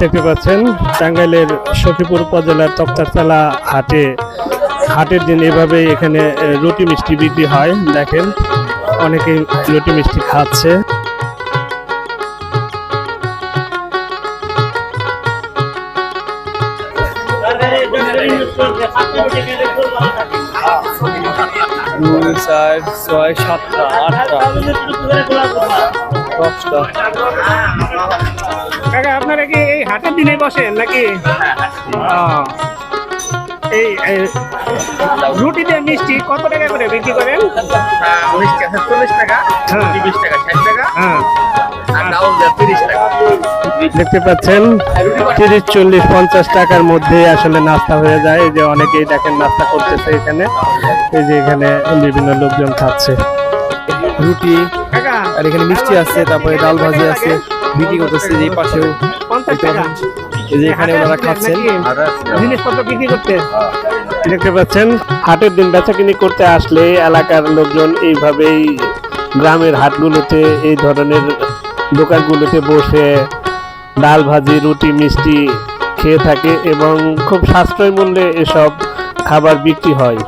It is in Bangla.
দেখতে পাচ্ছেন, টাঙ্গাইলের সখীপুর উপজেলার তক্তারতলা হাটে, হাটের দিন এভাবে এখানে রুটি মিষ্টি বিক্রি হয়। দেখেন, অনেকেই রুটি মিষ্টি খাচ্ছে। ছয় সাতটা আটটা। দশটা। এই হাটের দিনে বসেন নাকি? এই এই, রুটি দিয়ে মিষ্টি কত টাকা করে বিক্রি করেন? মিষ্টি আছে চল্লিশ টাকা হ্যাঁ। বিশ টাকা ষাট টাকা হ্যাঁ। টাকা। দেখতে পাচ্ছেন তিরিশ চল্লিশ পঞ্চাশ টাকার মধ্যে আসলে নাস্তা হয়ে যায়। এই যে অনেকেই দেখেন নাস্তা করতেছে এখানে। এই যে এখানে বিভিন্ন লোকজন খাচ্ছে। রুটি আর এখানে মিষ্টি আছে তারপরে ডাল ভাজি আছে। বিক্রি করতেছে যে পাশেও যে এখানে ওনারা খাচ্ছেন। জিনিসপত্র বিক্রি করতে? দেখতে পাচ্ছেন হাটের দিন বেচাকিনি করতে আসলে এলাকার লোকজন এইভাবেই গ্রামের হাটগুলোতে এই ধরনের দোকানগুলোতে বসে ডাল ভাজি রুটি মিষ্টি খেয়ে থাকে এবং খুব সাশ্রয় মূল্যে এসব খাবার বিক্রি হয়।